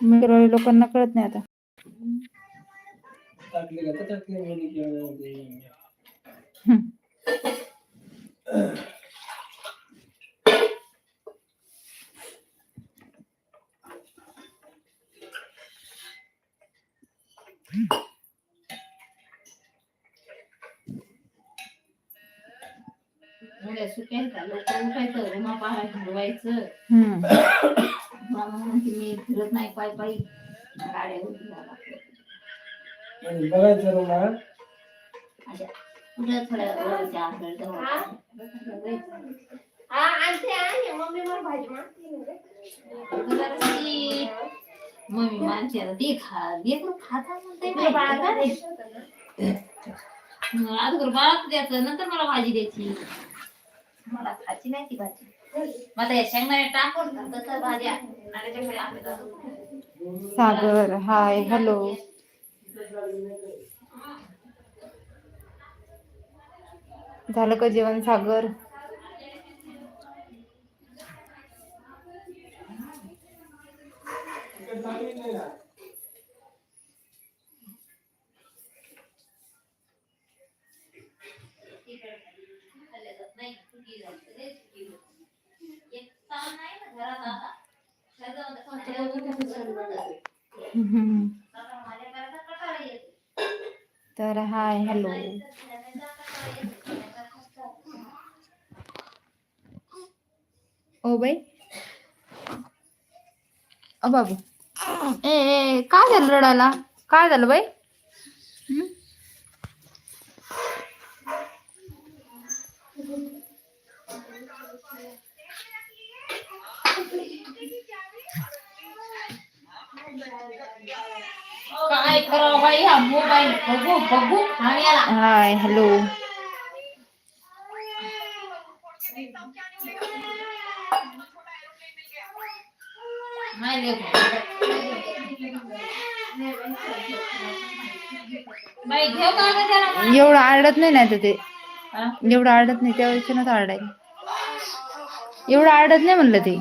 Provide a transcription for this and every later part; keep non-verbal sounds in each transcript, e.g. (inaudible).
मिरवाळी लोकांना कळत नाही आता Hmm. लवकर उठायचं पाय. मामा म्हणते मी फिरत नाही पाय बघायचं रुमा कुठं थोड्या वरच्या हा? मम्मी ते खा लेकरं खाता म्हणते द्यायचं नंतर मला भाजी द्यायची. मला खायची नाही ती भाजी. मग या शेंगदाणे टाकून तसं भाज्या सागर हाय हॅलो. झालं का जेवण सागर खाल्ल्या जात नाही, चुकी झाली, लय चुकी झाली. एक ताण नाही ना घरात आता. घरात जाऊन त्या कोणाच्या घरात जाऊन बसलं. हम्म. आता माझ्या घरात कंटाळा येतो. तर हाय हॅलो ओ बाई ओ बाबू. ए ए, काय झालं रडायला? काय झालं बाई? काय करावं बाई? हा मोबाईल बघू बघू. आणि याला हाय हॅलो नाही लेकरं. बाई घेऊ का गं त्याला मग? एवढं आरडत नाही ना ते? एवढं आरडत नाही त्या वेळेस आरडाय एवढं आरडत नाही म्हणलं ते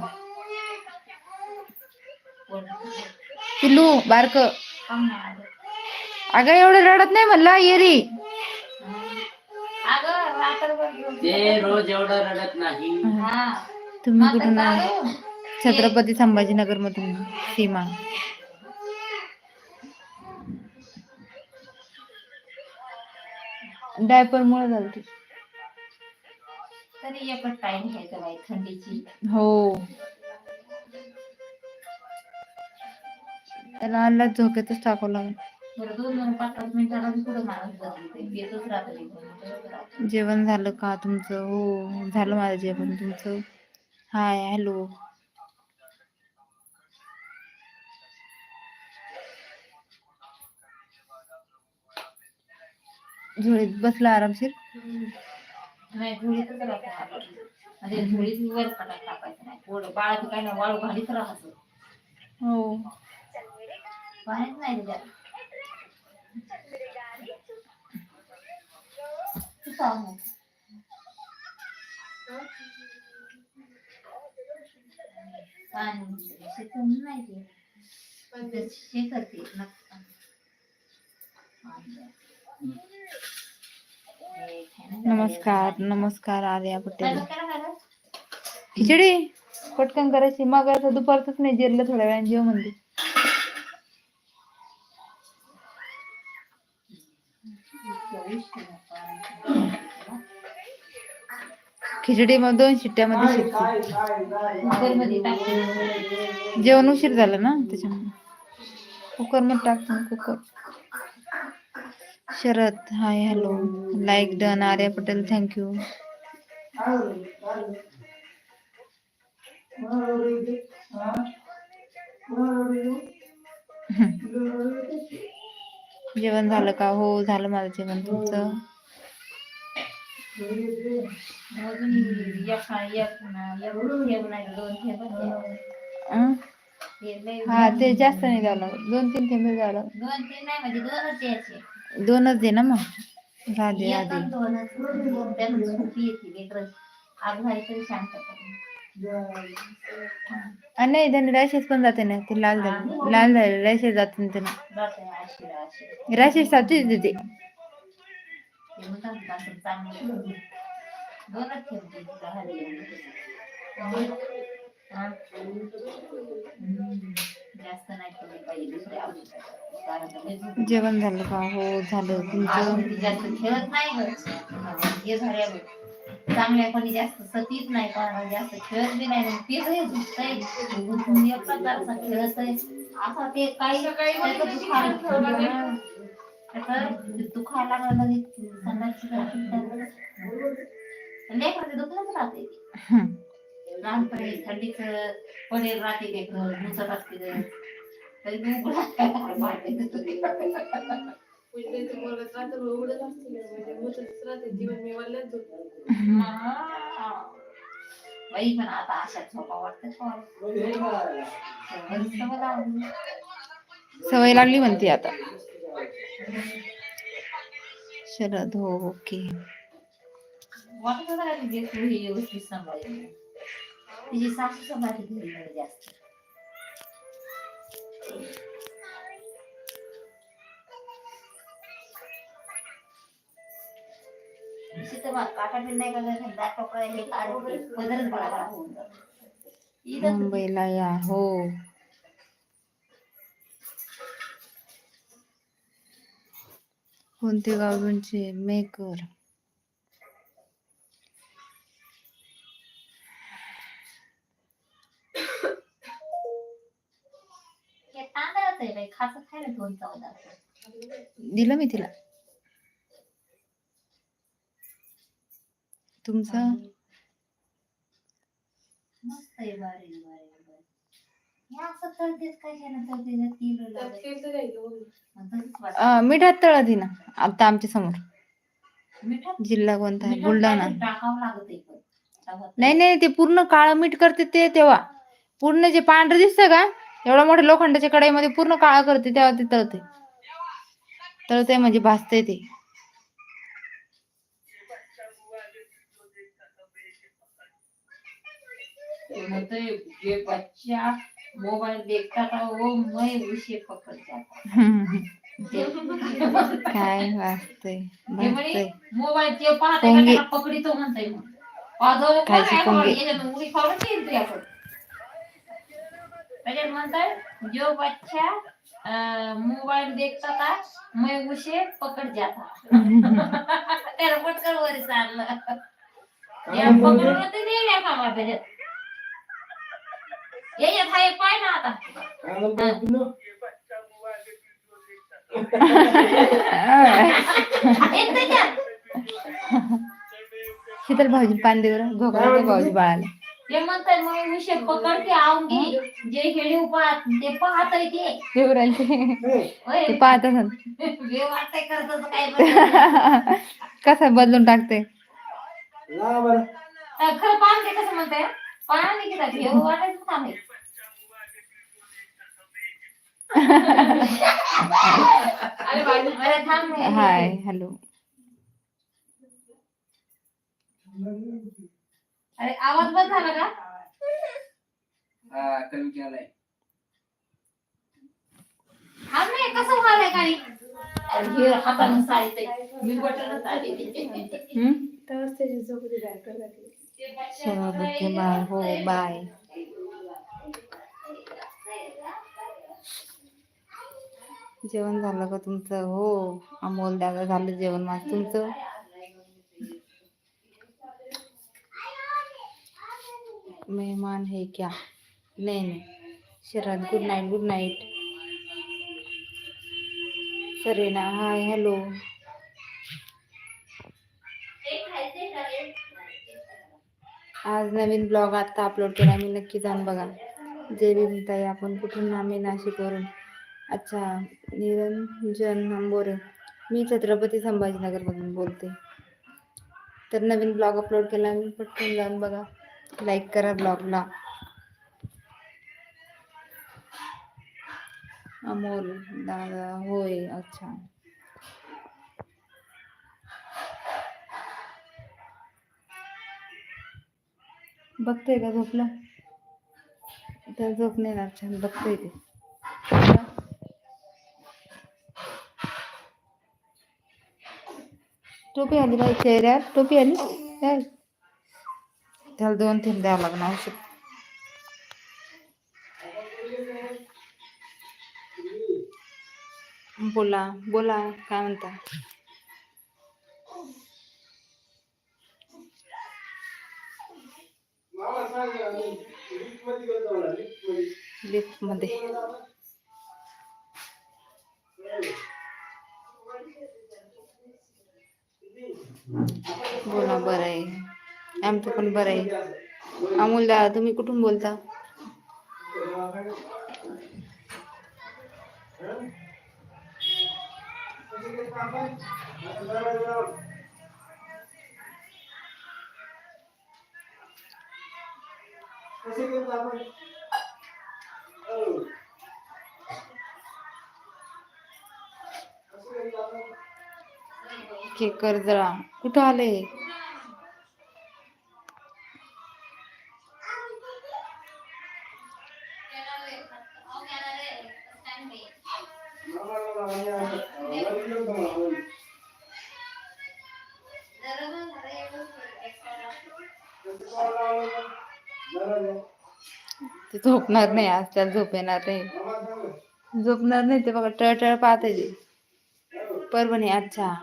पिल्लू बारक. अगं एवढं रडत नाही म्हणलं येरी रोज एवढं रडत नाही हा. तुम्ही कुठून. छत्रपती संभाजीनगर मधून सीमा डायपर मुळे झालं ते. तरी एकच टाइम घ्यायचा बाई थंडीची. हो. त्याला आणला झोक्यातच टाकावं लागेल. बरं दोन दोन पाच पाच मिनिटाला बी कुठं माणूस बसली येतच राहतो निघून. जेवण झालं का तुमचं? हो झालं माझं जेवण तुमचं. Hi hello. झोळीत बसला आरामशीर नाही झोळीतच राहतो झोळीत वर टाकायचं नाही पोरं बाळाचं काय नाही वाळू घालीत हो बाहेर नाही त्याच्यात तू सांग मग. पाणी शेकून नाही ते. पण ते शेकते नक्की. नमस्कार नमस्कार आर्या पटेल खिचडी? पटकन करायची. मग आता दुपारच नाही जिरलं थोड्या वेळाने जेव म्हणजे खिचडी मग दोन शिट्ट्यामध्ये मध्ये जेवण उशीर झालं ना त्याच्यामुळे. कुकरमध्ये टाकतो cooker. Sharad hi hello like done Arya Patel thank you जेवण झालं का? हो झालं माझं जेवण तुमचं. हा ते जास्त नाही झालं. दोन तीन थेंबे झालं. दोन तीन नाही म्हणजे दोनच यायचे दोनच दे ना मग. राधे राधे. येते लेकरं आग तरी शांत नाही त्याने रॅशेस पण जाते ना ते लाल झाले लाल झाले रॅशेस जाते ना त्याने जाते आशिरा आशिरा रॅशेस जाते ते म्हणतात चांगलं दोनच ठेवते तिला हलवून. हा. हम्म. जेवण झालं का? हो झालं. तुमचं? ती जास्त खेळत नाही. हे झाल्या. चांगल्या कोणी जास्त सतीत नाही पण जास्त खेळत बी नाही. ते झुकतंय झुकून एकटाच जरासा खेळतंय. असा ते काही त्याचं दुखायला हा. लागलं लगेच. संडासची जायची त्याला. लेकरं ते दुखलंच राहते. ते. लहानपणी थंडीच पडेल राहते लेकरं मुसत असते ते. तरी मी. म्हणजे ते. बाई पण आता अशा झोपा वाटते सवय लागली म्हणते आता शरद हो ओके वाटत तिची सासू सांभाळते घरी जास्त मुंबईला या हो. कोणते गाव तुमचे मेकर तांदळाचं आहे बाई, खायला दिलं मी तिला. तुमचा? मस्त आहे असं अं, मिठात तळ दिना आता आमच्यासमोर. जिल्हा कोणता आहे? बुलढाणा. नाही नाही ते पूर्ण काळं मीठ करते ते तेव्हा. पूर्ण जे पांढरं दिसतं का एवढ्या मोठ्या लोखंडाच्या कढईमध्ये पूर्ण काळा करते तेव्हा ते तळते. तळते म्हणजे भाजते ते. ते बच्चा मोबाईल देखता था वो मैं उसे पकड़ जाता ते- काय भाजतंय मोबाईल ते पाहते पोंगे. त्याला पकडितो त्याच्यात म्हणताय जो बच्चा अं, मोबाईल देखता था मैं उसे पकड जाता. (laughs) त्याला पटकन वर चाललं. या पकडून ते याच्यात हा एक पाय ना आता. (laughs) शीतल भाऊजी देऊ घोकरा भाऊजी बाळाला. ते म्हणतात मग विषय पकड के आऊंगी जे हेडी पाहत ते पाहत आहे ते देऊ राहिले ते पाहत जे वाटतंय करतं काय. (laughs) कसं बदलून टाकते खरं पान ते कसं म्हणताय पान की घेऊ घेऊ वाटायचं काम हे. (laughs) Hi hello. अरे आवाज बंद झाला का हा, कमी केलाय. थांब नाही कसं व्हायला काही अरे हे हातानं साळीतंय. मी बटनच आली हम्म? तेव्हाच त्याची झोप होती diaper घातली. शरद ओके बाय हो बाय जेवण झालं का तुमचं हो अमोल दादा झालं जेवण माझं तुमचं मेहमान है क्या? नहीं नहीं। Sharad good night good night Serena hi hello आज नवीन ब्लॉग आता अपलोड केला मी नक्की जाऊन बघा. जे बी म्हणताय आपण कुठून आम्ही? नाशिकवरून. अच्छा निरंजन नंबोरे मी छत्रपती संभाजीनगरमधून बोलते. तर नवीन ब्लॉग अपलोड केला मी पटकन जाऊन बघा. लाईक करा ब्लॉगला. अमोल दादा होय अच्छा. बघतोय का झोपलं? तर झोप नाही ना छान बघतोय ते. टोपी आली बाई चेहऱ्यात टोपी आली. काय त्याला दोन तीन द्यावं लागणार औषध. बोला बोला काय म्हणता? मला लिफ्टमध्ये बोला बरं आहे. आमचं पण बरं आहे. अमोल दादा तुम्ही कुठून बोलता? कसे गेलो कुठं आले मला- मला- आणि आता- मला गेलो होतो मला, मला. कसं कॉल लावला होता? जरा द्या. ते झोपणार नाही आज त्याला झोप येणार नाही. झोपणार नाही ते बघा टळटळ पाहते ते. परभणी अच्छा.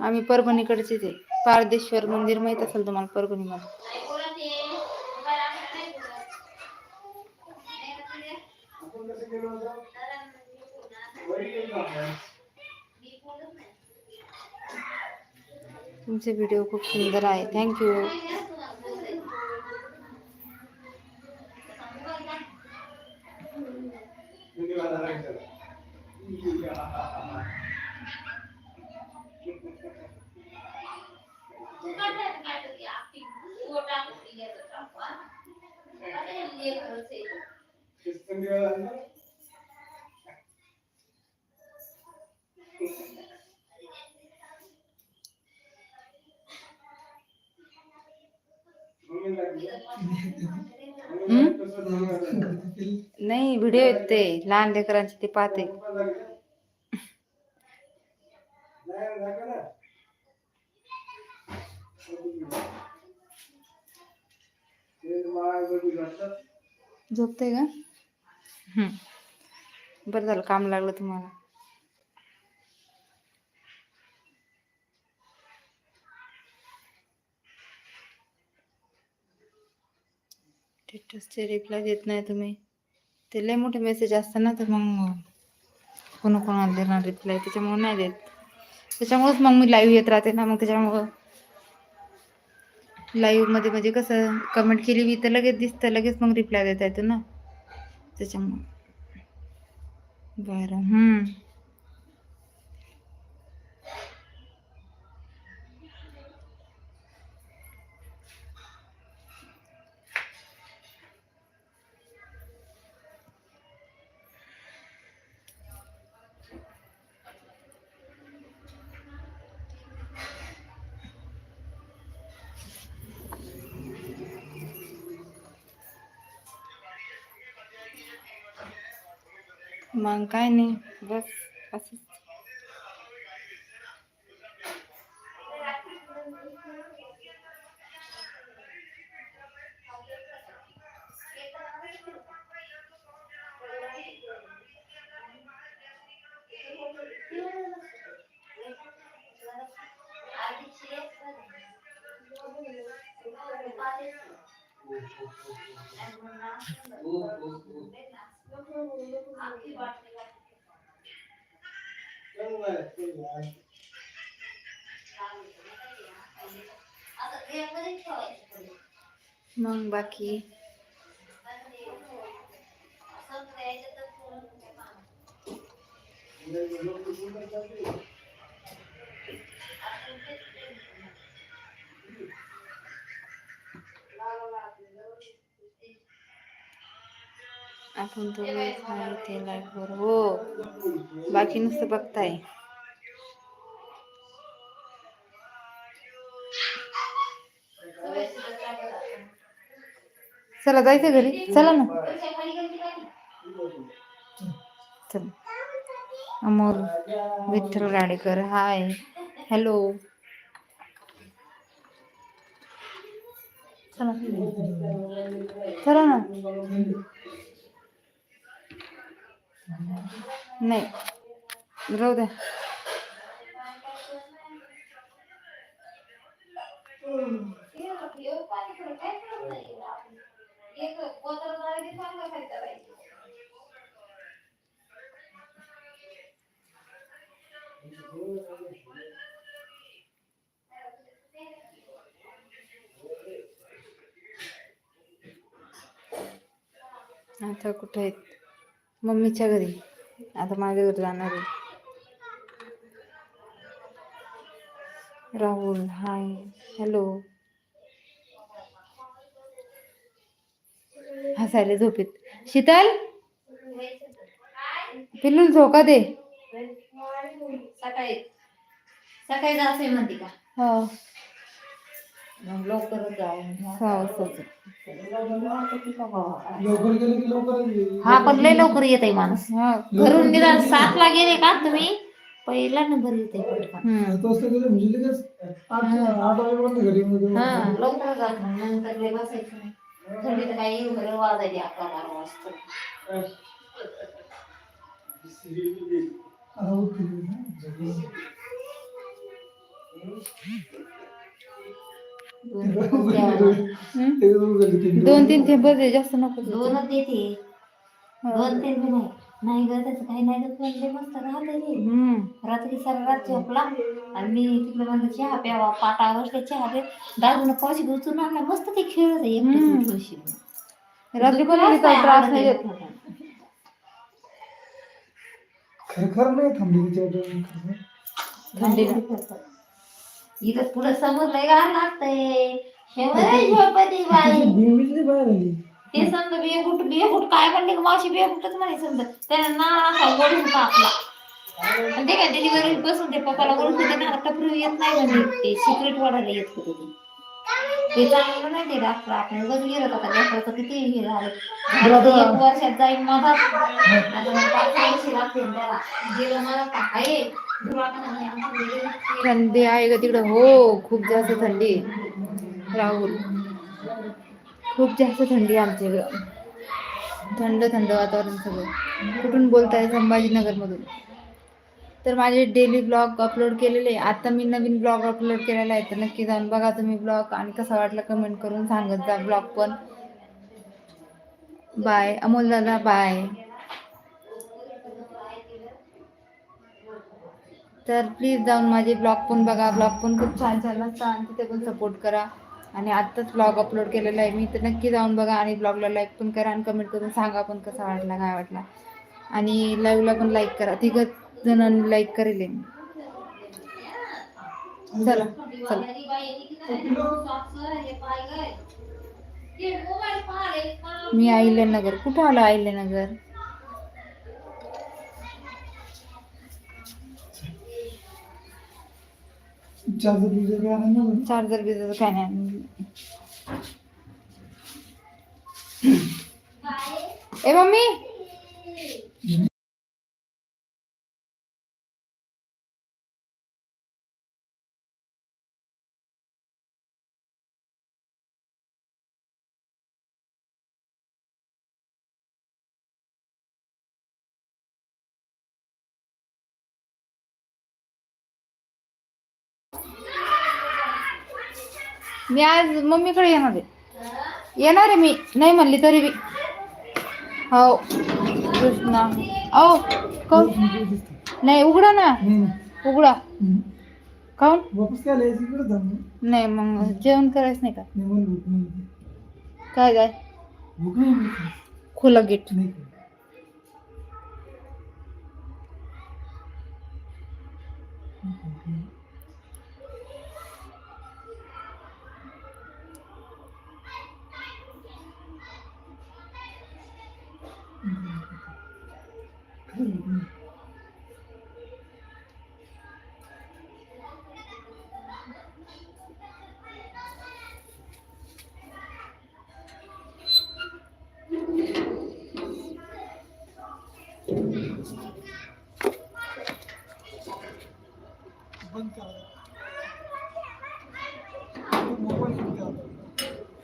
आम्ही परभणीकडचे ते पारदेश्वर मंदिर माहीत असेल तुम्हाला परभणीमध्ये आपण कसं गेलो होतो? वरी गेलो आपण. तुमचे व्हिडिओ खूप सुंदर आहे. थँक्यू नाही व्हिडिओ आहेत ते लहान लेकरांचे ते पाहते पप्पा लागले. नाही, लागलं ना. ते माळ वगैरे घातलं. झोपते का हम्म. बरं झालं काम लागलं तुम्हाला स्टेटसचे रिप्लाय देत नाही तुम्ही. ते लय मोठे मेसेज असतात ना तर मग कोणा कोणाला देणार रिप्लाय त्याच्यामुळे नाही देत. त्याच्यामुळेच मग मी लाईव्ह येत राहते ना मग त्याच्यामुळं लाईव्हमध्ये म्हणजे कसं कमेंट केली मी तर लगेच दिसतं लगेच मग रिप्लाय देता येतो ना. त्याच्यामुळं. बरं मग काय नाही बस असंच. हो, हो, हो. चांगलं आहे, चांगलं आहे. मग बाकी म्हणजे लोकं आपण दोघेच ते लाईफ हो. बाकी नुसतं बघताय. चला जायचं घरी. चला ना. चल. अमोल विठ्ठल गाडेकर हाय. हॅलो चला. चला ना. नाही. राहू द्या आता कुठे आहेत? मम्मीच्या घरी. आता माझ्या घरी जाणार आहे. राहुल हाय हॅलो हसायला झोपेत. शीतल? पिल्लू झोका दे. सकाळी. सकाळी जायचंय म्हणते का? हो. मग लवकरच जाऊ सहा वाजताच लवकर गेले की लवकर येईल. हा पण लय लवकर येत आहे माणूस. हा. घरून निदान सातला गेले का तुम्ही? पहिला नंबर येते पटकन. हम्म. सात वाजता गेले म्हणजे लगेच आठ आठ वाजेपर्यंत घरी येऊन हा जाऊ. लवकर जात मग. नंतर लय बसायचं नाही. थंडीत काही येऊ घरी वाजायची अकरा बारा वाजता. आता उठतील ना, झोपेल. दोन? ते तीन थेंब दे जास्त नको. दोनच देते. दोन तीन बी नाही नाही ग त्याचं काही नाही तर पण मस्त राहते रात्री सारा रात झोपला आणि मी तिकडे म्हणलं चहा प्यावा पाटा बसले चहा दे दादून पावशी गुचून आणला मस्त ते खेळत आहे. एकटेच उठवशी. रात्री काही त्रास नाही आहे. खरखर नाही थांबली तिच्या थंडी. इथं पुढे समजलंय का लागतंय. शेवय झोपती बाई. (laughs) ते समजा बियकुट बियकुट काय म्हणले मावशी? बियकुटच म्हणे समजा. त्याने ना असा ओढून टाकला. आणि ते काय डिलिव्हरी बसून ते पप्पाला ओळखून ते ना टपरी येत नाही म्हणजे ते. सिक्रेट वाढायला येत होते ते. ते चांगलं नाही ते डॉक्टर आपण उगाच गेलो होता लेकराचं किती हे झालं. एक वर्षात जाईल मधात. आता पाच वर्षी लागतील त्याला. गेलं मला काय. थंडी आहे का तिकडं. हो खूप जास्त थंडी. आहे. राहुल खूप जास्त थंडी आहे आमच्या इकडं. थंड थंड वातावरण सगळं. कुठून बोलताय संभाजीनगर मधून तर माझे डेली ब्लॉग अपलोड केलेले आहे. आता मी नवीन ब्लॉग अपलोड केलेला आहे. तर नक्की जाऊन बघा तुम्ही ब्लॉग आणि कसा वाटला कमेंट करून सांगत जा. ब्लॉग पण. बाय अमोल दादा बाय तर प्लीज जाऊन माझे ब्लॉग पण बघा. ब्लॉग पण खूप छान छान असतात आणि तिथे पण सपोर्ट करा. आणि आत्ताच ब्लॉग अपलोड केलेला आहे. मी तर नक्की जाऊन बघा आणि ब्लॉगला लाईक पण करा आणि कमेंट करून सांगा पण कसा वाटला काय वाटला. आणि लाईव्हला पण लाईक करा. तिघं जणांनी लाईक करेल आहे. चला चला. मी अहिल्यानगर. कुठं आलो अहिल्यानगर? चार्जर बिर्जर काय आणलं ना? चार्जर बिर्जर काय नाही ए मम्मी मी आज मम्मीकडे येणार आहे. येणार आहे मी. नाही म्हणली तरी बी. हो. कृष्णा. ओ कोण? नाही उघडा ना. उघडा. काऊन नाही मग जेवण करायचं नाही का? काय काय? खुला गेट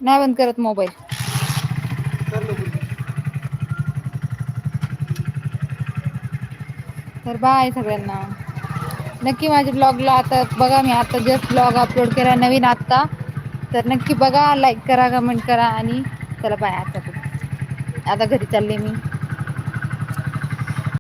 नाही बंद करत मोबाईल कर लवकर. तर बाय सगळ्यांना. नक्की माझ्या ब्लॉगला आता बघा मी आता जस्ट ब्लॉग अपलोड केला नवीन आत्ता. तर नक्की बघा लाईक करा कमेंट करा आणि चला बाय आता आता घरी चालले मी.